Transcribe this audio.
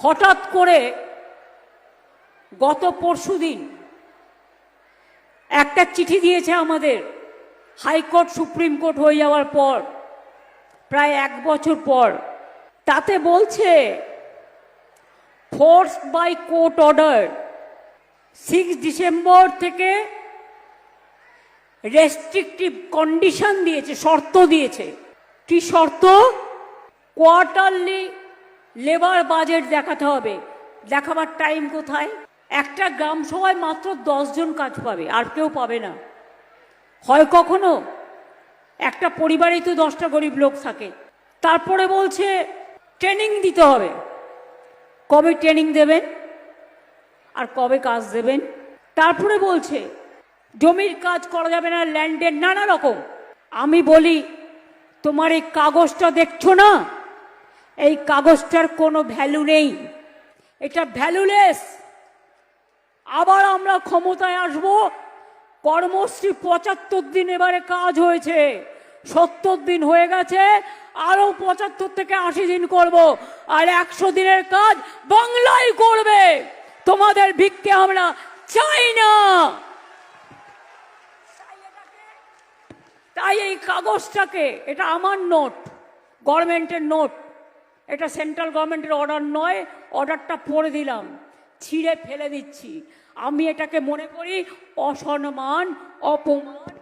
হঠাৎ করে গত পরশুদিন একটা চিঠি দিয়েছে আমাদের হাইকোর্ট, সুপ্রিম কোর্ট হয়ে যাওয়ার পর, প্রায় এক বছর পর। তাতে বলছে force by court order six December থেকে রেস্ট্রিকটিভ কন্ডিশন দিয়েছে, শর্ত দিয়েছে। কি শর্ত? কোয়ার্টারলি লেবার বাজেট দেখাতে হবে। দেখাবার টাইম কোথায়? একটা গ্রাম সভায় মাত্র জন কাজ পাবে, আর কেউ পাবে না। হয় কখনো? একটা পরিবারেই তো দশটা গরিব লোক থাকে। তারপরে বলছে ট্রেনিং দিতে হবে। কবে ট্রেনিং দেবেন? আর কবে কাজ দেবেন? তারপরে বলছে, জমির কাজ করা যাবে না ল্যান্ডের নানা রকম। আমি বলি, তোমার এই কাগজটা দেখছ না? এই কাগজটার কোনো ভ্যালু নেই। এটা ভ্যালুলেস আবার আমরা ক্ষমতায় আসব। কর্মশ্রী পঁচাত্তর দিন এবারে কাজ হয়েছে। সত্তর দিন হয়ে গেছে। আরও পঁচাত্তর থেকে আশি দিন করব। আর একশো দিনের কাজ বাংলায় করবে। তোমাদের ভিক্ষে আমরা চাই না। তাই এই কাগজটাকে, এটা আমার নোট গভর্নমেন্টের নোট এটা সেন্ট্রাল গভর্নমেন্টের অর্ডার নয়, অর্ডারটা পড়ে দিলাম। ছিঁড়ে ফেলে দিচ্ছি। আমি এটাকে মনে করি অসম্মান, অপমান